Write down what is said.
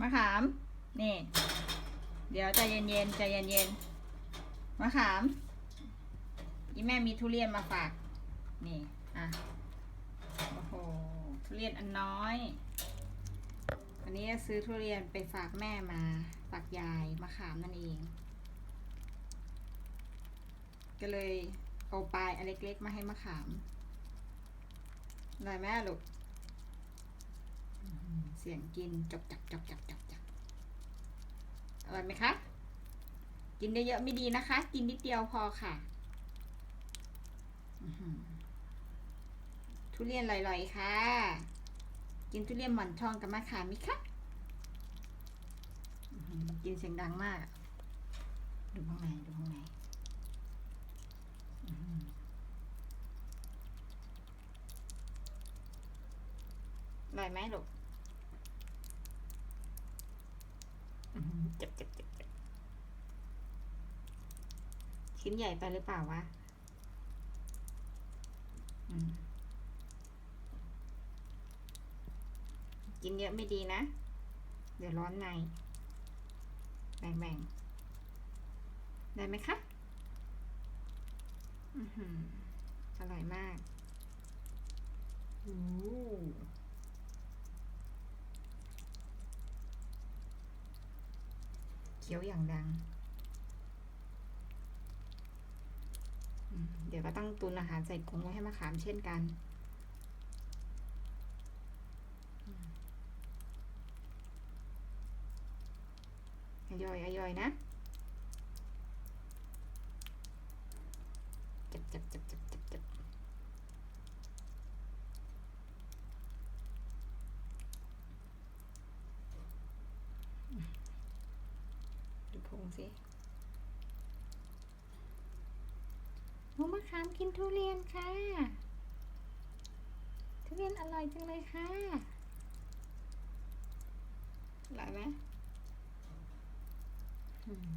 มะขาม นี่ เดี๋ยวใจเย็นๆใจเย็นๆมะขามอีแม่มีทุเรียนมาฝาก นี่ อะ โอ้โห ทุเรียนอันน้อย อันนี้ซื้อทุเรียนไปฝากแม่มา ฝากยายมะขามนั่นเอง ก็เลยเอาปลายอันเล็กๆมาให้มะขามอร่อยไหมลูก เสียงกินจบจับจับจับจับจับอร่อยไหมคะ กินเยอะๆไม่ดีนะคะ กินนิดเดียวพอค่ะทุเรียนลอยๆค่ะ กินทุเรียนหมอนทองกับมะขามมิคะกินเสียงดังมาก ดูข้างในดูข้างใน อื้อหืออร่อยไหมลูกเจ็บเจ็บเจ็บเจ็บชิ้นใหญ่ไปหรือเปล่าวะกินเยอะไม่ดีนะ เดี๋ยวร้อนในแบ่งๆได้ไหมคะอือหืออร่อยมากอู้เคี้ยวอย่างดัง เดี๋ยวก็ต้องตุนอาหารใส่กรงไว้ให้มะขามเช่นกันอย่อยอย่อยนะจับจับจับจับจับจับดูพุ งสิหนูมะขามกินทุเรียนค่ะ ทุเรียนอร่อยจังเลยค่ะอร่อยไหมอืม